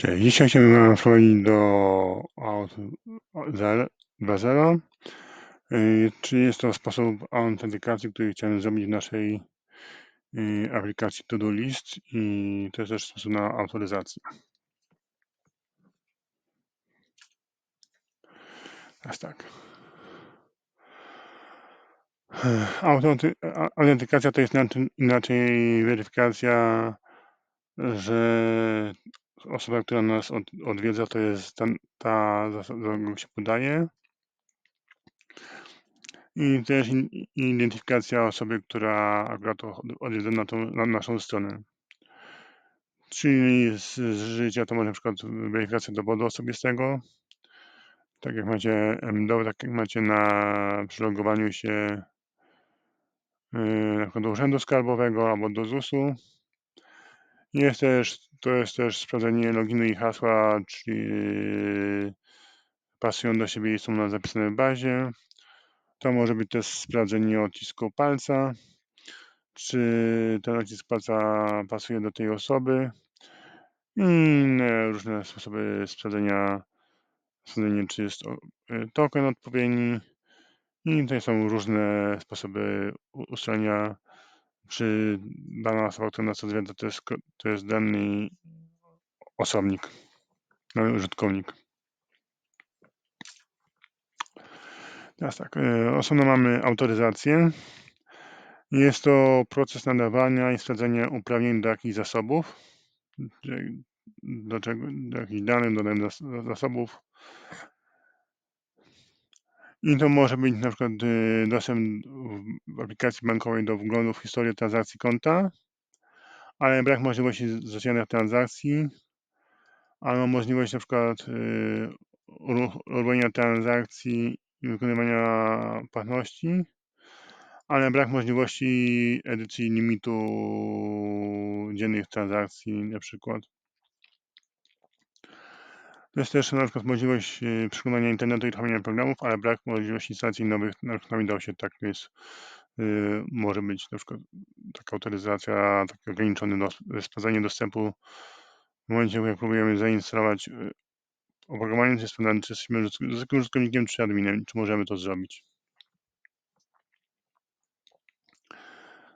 Cześć, dzisiaj chciałbym Wam wprowadzić do Aut 2.0, y, czyli jest to sposób autentykacji, który chciałem zrobić w naszej y, aplikacji To-Do List i to jest też sposób na autoryzację. Teraz tak. Autenty autentykacja to jest inaczej weryfikacja, że osoba, która nas od, odwiedza, to jest ta, ta zasada, którą się podaje. I też identyfikacja osoby, która akurat odwiedza na, tą, na naszą stronę. Czyli z, z życia to może na przykład weryfikacja dowodu osobistego, tak jak macie MDO, tak jak macie na przylogowaniu się yy, do Urzędu Skarbowego albo do ZUS-u. Jest też, to jest też sprawdzenie loginu i hasła, czyli pasują do siebie i są na zapisane w bazie. To może być też sprawdzenie odcisku palca, czy ten odcisk palca pasuje do tej osoby. Inne różne sposoby sprawdzenia, sprawdzenie czy jest token odpowiedni. I tutaj są różne sposoby ustalenia, czy dana osoba, która nas odwiedza, to jest, to jest dany osobnik, dany użytkownik. Teraz tak, e, osobno mamy autoryzację. Jest to proces nadawania i sprawdzania uprawnień do jakichś zasobów, do, czego, do jakichś danych, do zasobów. I to może być na przykład e, dostęp w aplikacji bankowej do wglądu w historię transakcji konta, ale brak możliwości zaczynania transakcji, albo możliwość na przykład e, robienia transakcji i wykonywania płatności, ale brak możliwości edycji limitu dziennych transakcji na przykład. To jest też na przykład możliwość y, przeglądania internetu i tworzenia programów, ale brak możliwości instalacji nowych na, na Windowsie. Tak jest, yy, może być na przykład taka autoryzacja, takie ograniczone dos sprawdzanie dostępu w momencie, jak próbujemy zainstalować y, oprogramowanie, to jest czy jesteśmy użytkownikiem, czy adminem, czy możemy to zrobić.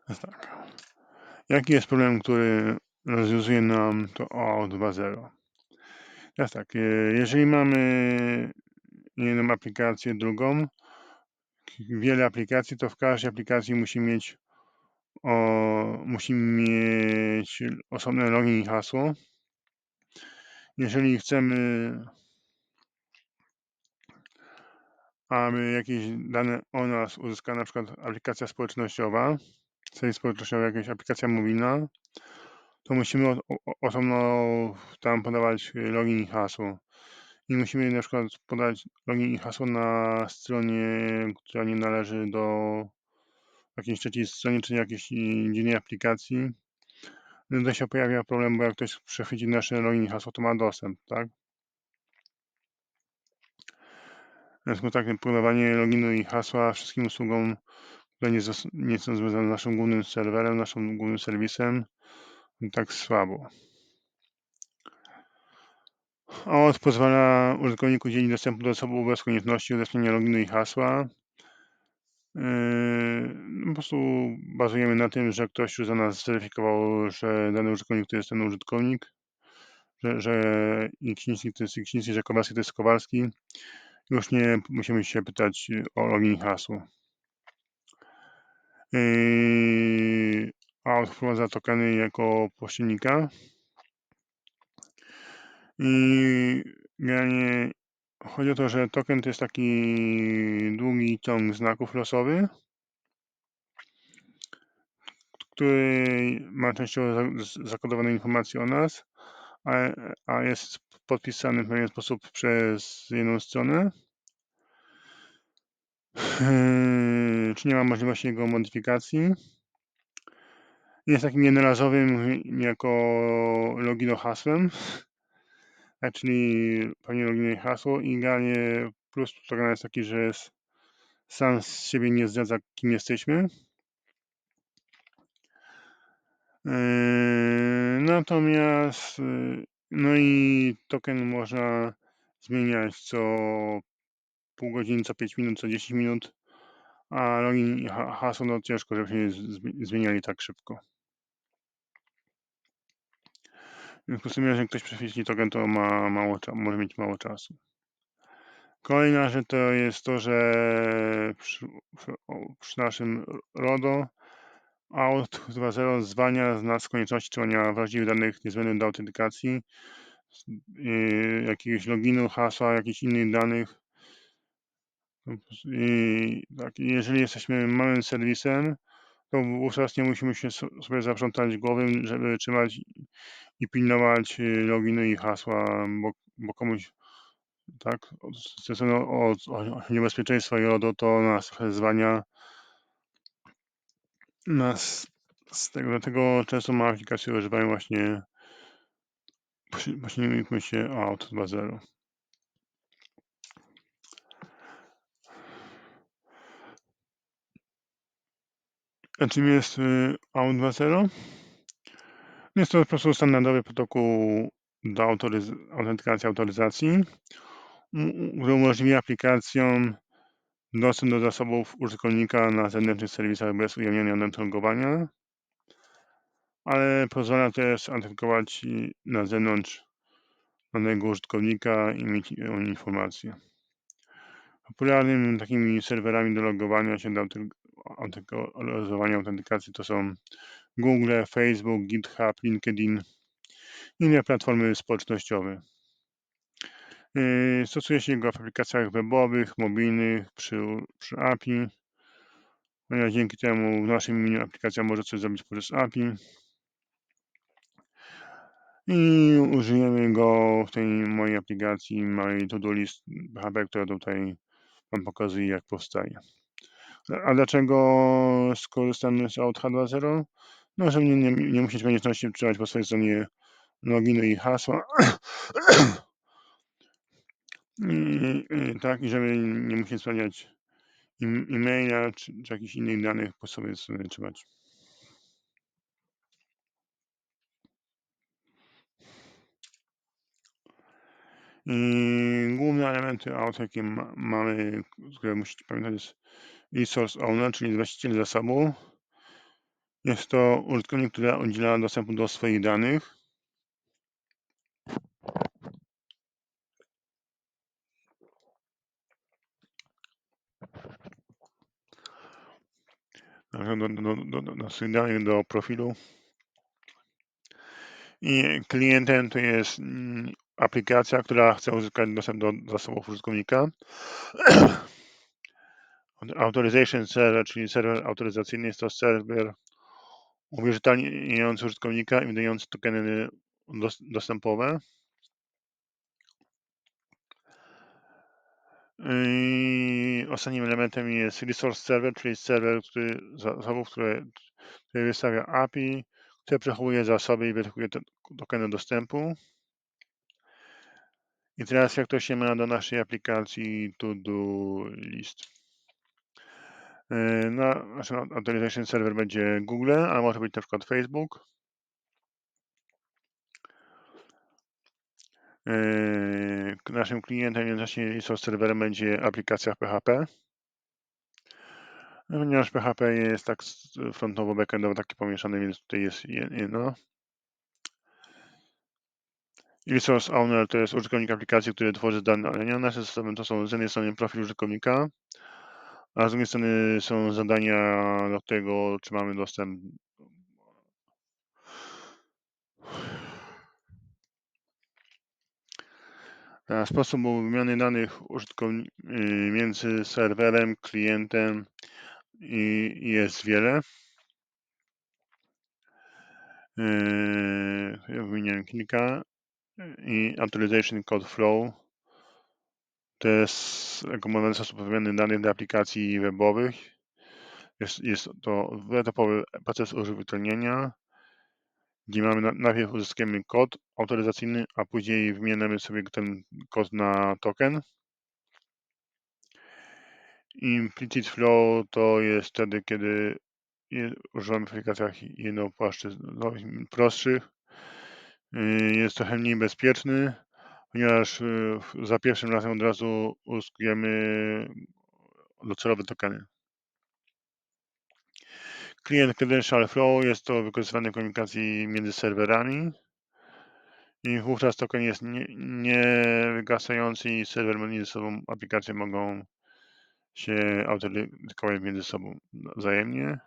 Jest tak. Jaki jest problem, który rozwiązuje nam to O 2.0? Teraz tak, e, jeżeli mamy jedną aplikację, drugą, wiele aplikacji, to w każdej aplikacji musimy mieć o, musimy mieć osobne login i hasło. Jeżeli chcemy, aby jakieś dane o nas uzyskała na przykład aplikacja społecznościowa, tej społecznościowej jakaś aplikacja mobilna, to musimy osobno tam podawać login i hasło. I musimy na przykład podać login i hasło na stronie, która nie należy do jakiejś trzeciej stronie, czy jakiejś innej aplikacji. No to się pojawia problem, bo jak ktoś przechwyci nasze login i hasło, to ma dostęp, tak? Z tym podawanie loginu i hasła wszystkim usługom, które nie, nie są związane z naszym głównym serwerem, naszym głównym serwisem, tak słabo. OAuth pozwala użytkowniku udzielić dostępu do zasobu bez konieczności udostępnienia loginu i hasła. Yy, no, po prostu bazujemy na tym, że ktoś już za nas zweryfikował, że dany użytkownik to jest ten użytkownik, że, że to jest Iksiński, że Kowalski to jest Kowalski. Już nie musimy się pytać o login i hasło. Yy, a wprowadza tokeny jako pośrednika. I generalnie chodzi o to, że token to jest taki długi ciąg znaków losowy, który ma częściowo zakodowane informacje o nas, a, jest podpisany w pewien sposób przez jedną stronę. Yy, czy nie ma możliwości jego modyfikacji? Jest takim jednorazowym jako login hasłem, czyli pewnie login hasło i generalnie plus program jest taki, że jest, sam z siebie nie zdradza kim jesteśmy. Yy, natomiast yy, No i token można zmieniać co pół godziny, co 5 minut, co 10 minut, a login i ha hasło no ciężko, żebyśmy zmi zmieniali tak szybko. W związku z tym, jeżeli ktoś prześwietli token, to ma mało może mieć mało czasu. Kolejna rzecz to jest to, że przy, przy, naszym RODO AUT 2.0 zwalnia z nas konieczności trzymania wrażliwych danych niezbędnych do autentykacji, yy, jakiegoś loginu, hasła, jakichś innych danych. I tak, jeżeli jesteśmy małym serwisem, to wówczas nie musimy się sobie zaprzątać głowy, żeby trzymać i pilnować y, loginy i hasła, bo, bo komuś tak, względu od, niebezpieczeństwa i RODO to nas zwalnia nas z tego, dlatego często małe aplikacje używają właśnie właśnie się Auto 2.0. A czym jest y, AUT 2.0? Jest to po prostu standardowy protokół do autoryz autentykacji autoryzacji, który umożliwia aplikacjom dostęp do zasobów użytkownika na zewnętrznych serwisach bez ujawniania logowania, ale pozwala też autentykować na zewnątrz danego użytkownika i mieć informacje. Popularnymi takimi serwerami do logowania się do autoryzowania autentykacji to są Google, Facebook, GitHub, LinkedIn, inne platformy społecznościowe. Yy, stosuje się go w aplikacjach webowych, mobilnych, przy, przy API, ponieważ dzięki temu w naszym imieniu aplikacja może coś zrobić poprzez API. I użyjemy go w tej mojej aplikacji, mojej to-do list PHP, która tutaj Wam pokazuje, jak powstaje. A dlaczego skorzystamy z Auth 2.0? No, żeby nie, nie, nie musieć konieczności trzymać po swojej stronie loginu i hasła. I, i, tak, i żeby nie musieć sprawdzać e-maila czy, czy jakichś innych danych po sobie trzymać. I główne elementy auto, jakie ma, mamy, które musicie pamiętać, jest resource owner, czyli właściciel zasobu. Jest to użytkownik, który udziela dostępu do swoich danych. Do, do, do, do, do swoich danych, do profilu. I klientem to jest mm, aplikacja, która chce uzyskać dostęp do zasobów użytkownika. Authorization Server, czyli serwer autoryzacyjny, jest to serwer uwierzytelniający użytkownika i wydający tokeny dostępowe. I ostatnim elementem jest Resource Server, czyli serwer który, zasobów, które, który wystawia API, który przechowuje zasoby i wytykuje tokeny dostępu. I teraz jak to się ma do naszej aplikacji To-Do List. E, na naszym Authorization Server będzie Google, a może być na przykład Facebook. E, naszym klientem jednocześnie resource serwerem będzie aplikacja PHP. No, ponieważ PHP jest tak frontowo, backendowo taki pomieszany, więc tutaj jest jedno. Resource Owner to jest użytkownik aplikacji, który tworzy dane, ale nasze systemy to są z jednej strony profil użytkownika, a z drugiej strony są zadania do tego, czy mamy dostęp Sposób wymiany danych między serwerem, klientem i jest wiele. Yy, ja wymieniłem kilka i Authorization Code Flow to jest rekomendowany sposób danych dla aplikacji webowych. Jest, jest to etapowy proces użytecznienia, gdzie mamy najpierw uzyskujemy kod autoryzacyjny, a później wymieniamy sobie ten kod na token. Implicit flow to jest wtedy, kiedy używamy w aplikacjach jednopłaszczyznowych, prostszych, y, jest trochę mniej bezpieczny, ponieważ y, za pierwszym razem od razu uzyskujemy docelowe tokeny. Klient Credential Flow jest to wykorzystywane w komunikacji między serwerami i wówczas token jest niewygasający nie i serwer między sobą, aplikacje mogą się autentykować między sobą wzajemnie.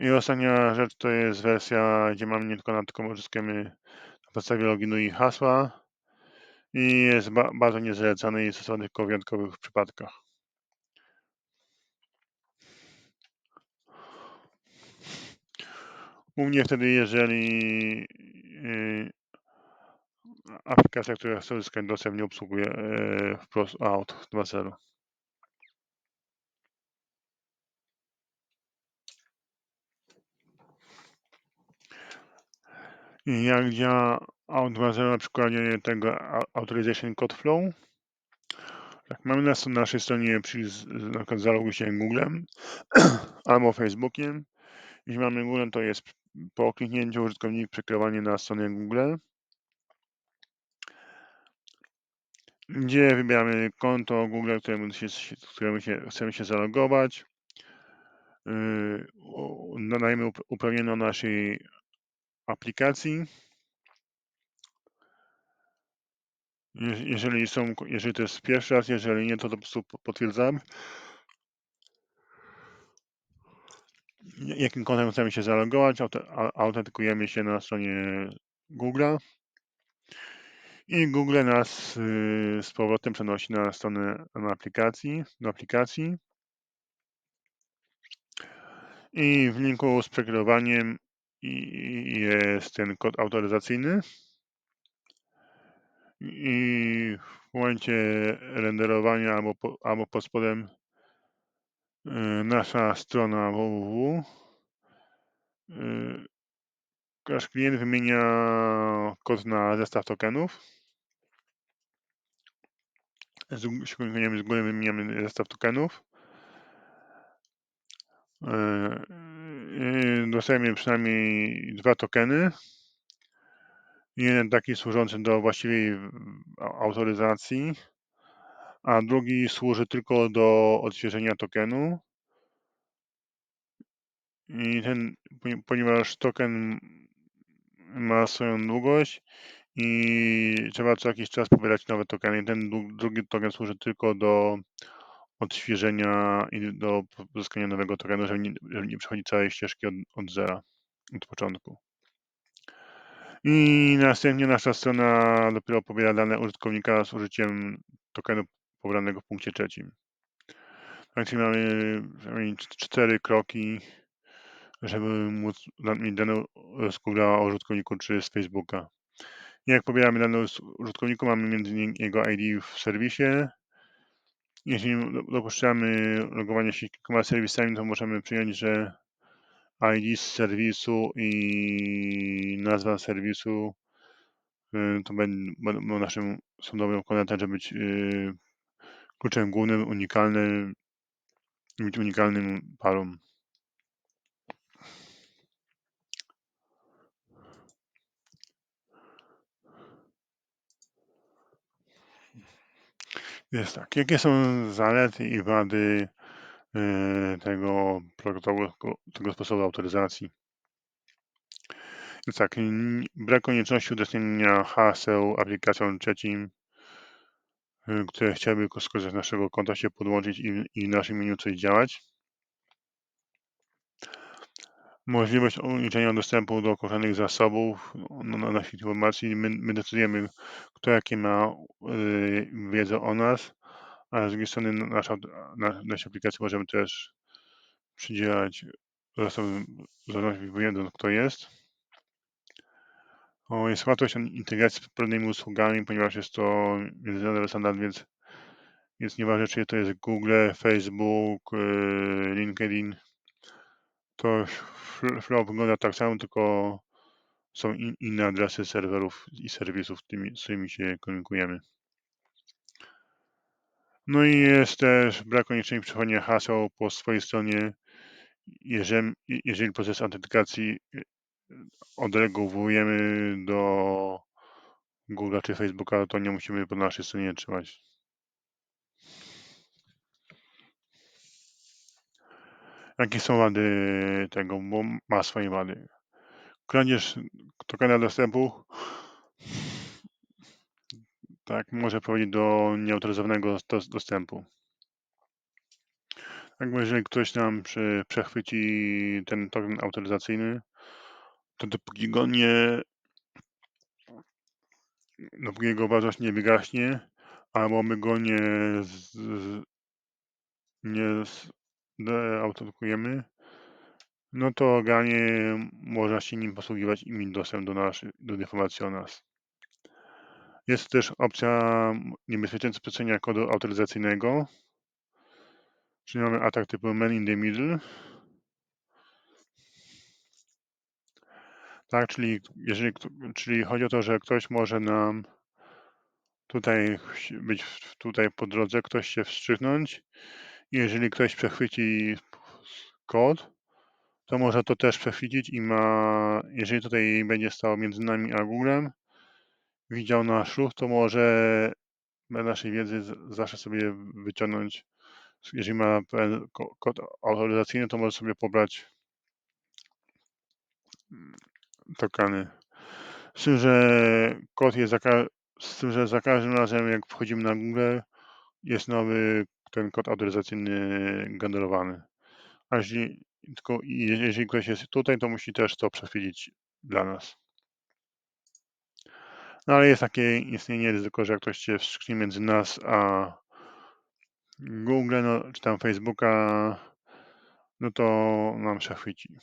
I ostatnia rzecz to jest wersja, gdzie mamy nie tylko na tylko uzyskujemy na podstawie loginu i hasła i jest ba bardzo niezlecany i stosowany tylko w wyjątkowych przypadkach. U mnie wtedy, jeżeli yy, aplikacja, która chce uzyskać dostęp, nie obsługuje yy, wprost out 2.0. jak działa out 2.0 na przykładzie tego Authorization Code Flow. Tak, mamy na naszej stronie na przykład zaloguj się Googlem albo Facebookiem. Jeśli mamy Google, to jest po kliknięciu użytkownik przekierowanie na stronę Google, gdzie wybieramy konto Google, któremu się, któremu się, chcemy się zalogować. Yy, nadajemy uprawnienia naszej aplikacji. Jeżeli są, jeżeli to jest pierwszy raz, jeżeli nie, to, to po prostu potwierdzam. Jakim kontem chcemy się zalogować, autentykujemy się na stronie Google i Google nas y, z powrotem przenosi na stronę na aplikacji, do aplikacji i w linku z przekierowaniem jest ten kod autoryzacyjny i w momencie renderowania albo, albo pod spodem y, nasza strona www nasz klient wymienia kod na zestaw tokenów. Z, z góry wymieniamy zestaw tokenów. Dostajemy przynajmniej dwa tokeny. Jeden taki służący do właściwej autoryzacji, a drugi służy tylko do odświeżenia tokenu. I ten, ponieważ token ma swoją długość i trzeba co jakiś czas pobierać nowe tokeny. Ten drugi token służy tylko do odświeżenia i do pozyskania nowego tokenu, żeby nie, żeby nie przechodzić całej ścieżki od, od zera, od początku. I następnie nasza strona dopiero pobiera dane użytkownika z użyciem tokenu pobranego w punkcie trzecim. Tak, czyli mamy cztery kroki, żeby móc mieć dane z o użytkowniku czy z Facebooka. Jak pobieramy dane z użytkowniku, mamy między innymi jego ID w serwisie. Jeśli dopuszczamy logowanie się kilkoma serwisami, to możemy przyjąć, że ID serwisu i nazwa serwisu y, to będą naszym sądowym konetem, żeby być kluczem głównym, unikalnym, być unikalnym parą. Jest tak. Jakie są zalety i wady e, tego protokołu, tego sposobu autoryzacji? Więc tak, brak konieczności udostępnienia haseł aplikacjom trzecim, e, które chciałyby skorzystać z naszego konta, się podłączyć i, i w naszym imieniu coś działać. Możliwość ograniczenia dostępu do określonych zasobów no, na naszych informacji. My, my decydujemy, kto jakie ma y, wiedzę o nas, a z drugiej strony nasza, na, naszej aplikacji możemy też przydzielać zasobom zależności kto jest. O, jest łatwość integracji z pewnymi usługami, ponieważ jest to międzynarodowy standard, więc jest nieważne, czy to jest Google, Facebook, y, LinkedIn, to Flow wygląda tak samo, tylko są in, inne adresy serwerów i serwisów, tymi, z którymi się komunikujemy. No i jest też brak konieczności przechodzenia haseł po swojej stronie, jeżeli, jeżeli proces autentykacji oddelegowujemy do Google czy Facebooka, to nie musimy po naszej stronie trzymać. Jakie są wady tego, bo ma swoje wady. Kradzież tokena dostępu tak, może prowadzić do nieautoryzowanego dos- dostępu. Tak, bo jeżeli ktoś nam przy, przechwyci ten token autoryzacyjny, to dopóki go nie, dopóki jego ważność nie wygaśnie, albo my go nie, z, nie zdeautentykujemy, no to organie można się nim posługiwać i mieć dostęp do, naszych, do informacji o nas. Jest też opcja niebezpieczeństwa przestrzenia kodu autoryzacyjnego, czyli mamy atak typu man in the middle. Tak, czyli jeżeli, czyli chodzi o to, że ktoś może nam tutaj być tutaj po drodze, ktoś się wstrzygnąć i jeżeli ktoś przechwyci kod, to może to też przechwycić i ma, jeżeli tutaj będzie stało między nami a Googlem, widział nasz ruch, to może bez naszej wiedzy zawsze sobie wyciągnąć, jeżeli ma kod autoryzacyjny, to może sobie pobrać tokeny. Z tym, że kod jest z tym, że za każdym razem jak wchodzimy na Google jest nowy ten kod autoryzacyjny generowany. A jeżeli, tylko jeżeli ktoś jest tutaj, to musi też to przeświecić dla nas. No ale jest takie istnienie ryzyko, że jak ktoś się wstrzyknie między nas a Google, no, czy tam Facebooka, no to nam przechwyci.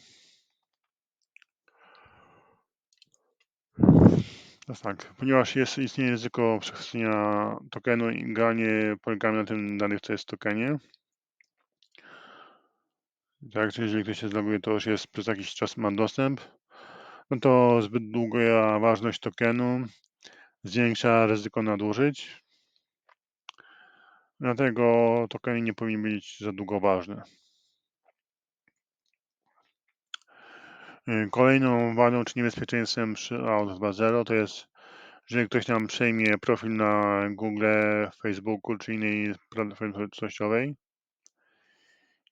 To tak, ponieważ jest, istnieje ryzyko przechwycenia tokenu i generalnie polegamy na tym danych, co jest w tokenie. Tak, czyli jeżeli ktoś się zloguje, to już jest przez jakiś czas ma dostęp. No to zbyt długa ważność tokenu zwiększa ryzyko nadużyć. Dlatego tokeny nie powinny być za długo ważne. Kolejną wadą czy niebezpieczeństwem przy AUT 2.0 to jest, jeżeli ktoś nam przejmie profil na Google, Facebooku czy innej platformie społecznościowej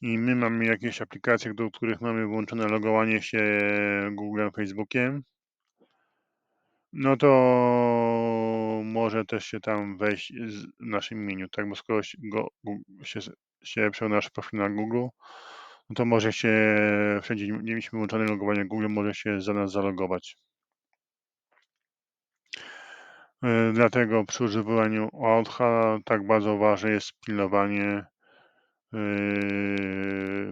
i my mamy jakieś aplikacje, do których mamy włączone logowanie się Googlem, Facebookiem, no to może też się tam wejść w naszym imieniu, tak? Bo skoro go, się, się nasz profil na Google, no to może się wszędzie nie mieliśmy włączone logowanie Google, może się za nas zalogować. E, dlatego przy używaniu OAuth tak bardzo ważne jest pilnowanie e,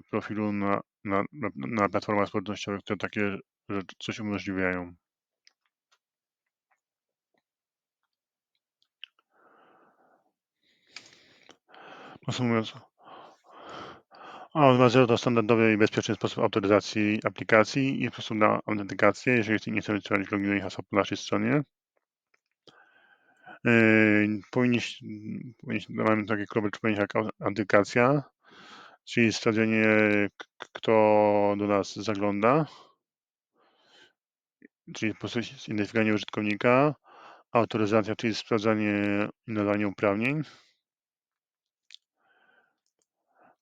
profilu na, na, na platformach społecznościowych, które takie rzeczy coś umożliwiają. Podsumowując, OAuth 2.0 to standardowy i bezpieczny sposób autoryzacji aplikacji i sposób na autentykację, jeżeli nie chcemy trzymać loginu i hasła po naszej stronie. Yy, powinniśmy, powinniśmy mamy takie kropeczki powinniśmy jak autentykacja, czyli sprawdzenie, kto do nas zagląda, czyli po prostu zidentyfikowanie użytkownika, autoryzacja, czyli sprawdzanie i nadanie uprawnień.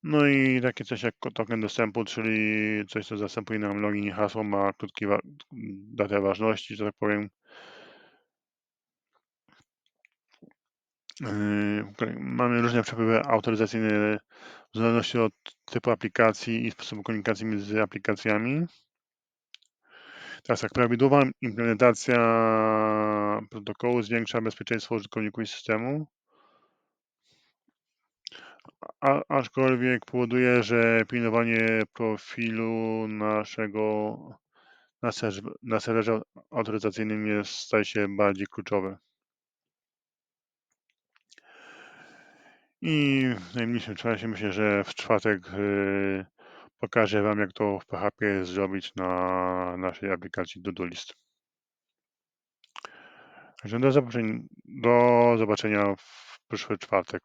No i takie coś jak token dostępu, czyli coś, co zastępuje nam login i hasło, ma krótki wa datę ważności, że tak powiem. Yy, mamy różne przepływy autoryzacyjne w zależności od typu aplikacji i sposobu komunikacji między aplikacjami. Teraz tak, prawidłowa implementacja protokołu zwiększa bezpieczeństwo użytkowników i systemu, aczkolwiek powoduje, że pilnowanie profilu naszego na, serz, na serwerze autoryzacyjnym jest, staje się bardziej kluczowe. I w najbliższym czasie myślę, że w czwartek yy, pokażę Wam, jak to w PHP zrobić na naszej aplikacji List. Także do zobaczenia, do zobaczenia w przyszły czwartek.